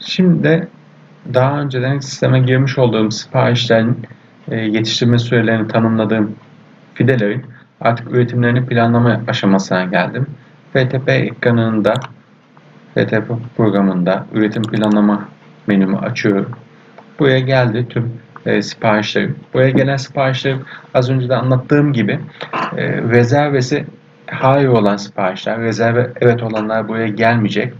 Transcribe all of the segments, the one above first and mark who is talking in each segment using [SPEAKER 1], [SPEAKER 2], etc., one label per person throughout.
[SPEAKER 1] Şimdi de daha önceden sisteme girmiş olduğum siparişlerin e, yetiştirme sürelerini tanımladığım fidelerin artık üretimlerini planlama aşamasına geldim. FTP ekranında FTP programında üretim planlama menümü açıyorum. Buraya geldi tüm e, siparişlerim. Buraya gelen siparişlerim az önce de anlattığım gibi e, rezervesi hayır olan siparişler, rezerve evet olanlar buraya gelmeyecek.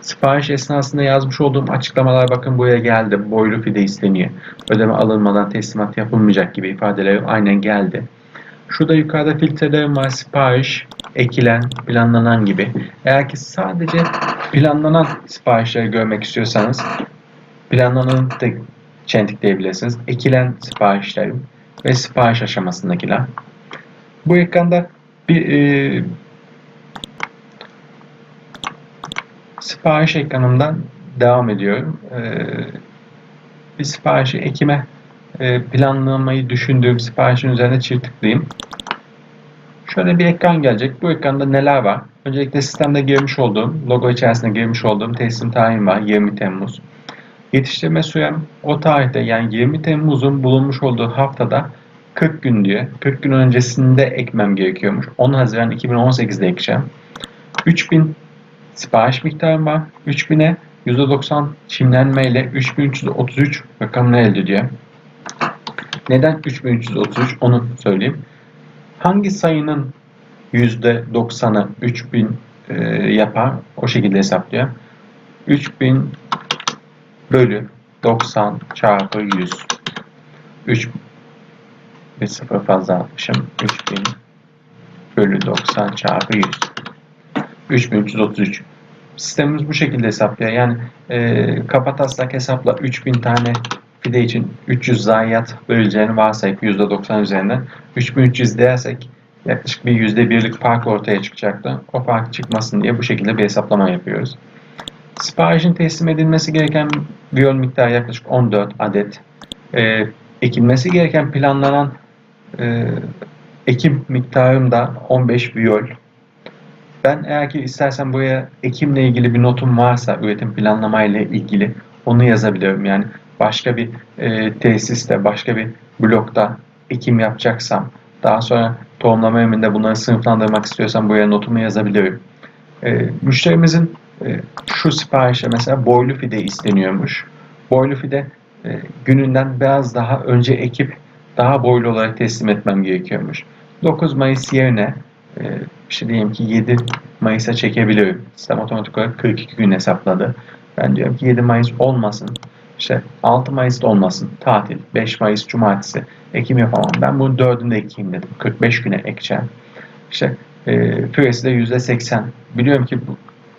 [SPEAKER 1] Sipariş esnasında yazmış olduğum açıklamalar bakın buraya geldi. Boylu fide isteniyor. Ödeme alınmadan teslimat yapılmayacak gibi ifadelerim aynen geldi. Şurada yukarıda filtrelerim var. Sipariş, ekilen, planlanan gibi. Eğer ki sadece planlanan siparişleri görmek istiyorsanız planlanan da çentikleyebilirsiniz. Ekilen siparişlerim ve sipariş aşamasındakiler. Bu ekranda bir e, sipariş ekranımdan devam ediyorum. E, bir siparişi ekime e, planlamayı düşündüğüm siparişin üzerine çift tıklayayım. Şöyle bir ekran gelecek. Bu ekranda neler var? Öncelikle sistemde girmiş olduğum, logo içerisinde girmiş olduğum teslim tarihim var. 20 Temmuz. Yetiştirme sürem o tarihte yani 20 Temmuz'un bulunmuş olduğu haftada 40 gün diyor. 40 gün öncesinde ekmem gerekiyormuş. 10 Haziran 2018'de ekeceğim. 3000 sipariş miktarım var. 3000'e %90 çimlenme ile 3333 rakamını elde ediyor. Neden 3333 onu söyleyeyim. Hangi sayının %90'ı 3000 e, yapar o şekilde hesaplıyor. 3000 bölü 90 çarpı 100 3 bir sıfır fazla atmışım. 3000 bölü 90 çarpı 100 3333 Sistemimiz bu şekilde hesaplıyor. Yani e, kapataslak hesapla 3000 tane fide için 300 zayiat böleceğini varsayıp %90 üzerinden 3300 dersek yaklaşık bir %1'lik fark ortaya çıkacaktı. O fark çıkmasın diye bu şekilde bir hesaplama yapıyoruz. Siparişin teslim edilmesi gereken viyol miktarı yaklaşık 14 adet. E, ekilmesi gereken planlanan e, ekim miktarım da 15 viyol. Ben eğer ki istersen buraya ekimle ilgili bir notum varsa üretim planlamayla ilgili onu yazabiliyorum. Yani başka bir e, tesiste, başka bir blokta ekim yapacaksam daha sonra tohumlama emrinde bunları sınıflandırmak istiyorsam buraya notumu yazabilirim. E, müşterimizin e, şu siparişe mesela boylu fide isteniyormuş. Boylu fide e, gününden biraz daha önce ekip daha boylu olarak teslim etmem gerekiyormuş. 9 Mayıs yerine e, işte diyelim ki 7 Mayıs'a çekebilirim. Sistem otomatik olarak 42 gün hesapladı. Ben diyorum ki 7 Mayıs olmasın. İşte 6 Mayıs'ta olmasın. Tatil. 5 Mayıs Cumartesi. Ekim yapamam. Ben bunu 4'ünde ekeyim dedim. 45 güne ekeceğim. İşte e, püresi de %80. Biliyorum ki bu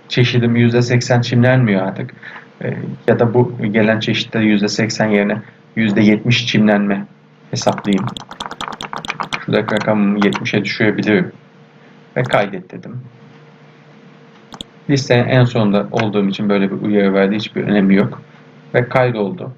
[SPEAKER 1] çeşidim %80 çimlenmiyor artık. E, ya da bu gelen çeşitte %80 yerine %70 çimlenme hesaplayayım. Şuradaki rakamımı 70'e düşürebilirim. Ve kaydet dedim. Listenin en sonunda olduğum için böyle bir uyarı verdi. Hiçbir önemi yok. Ve kaydoldu.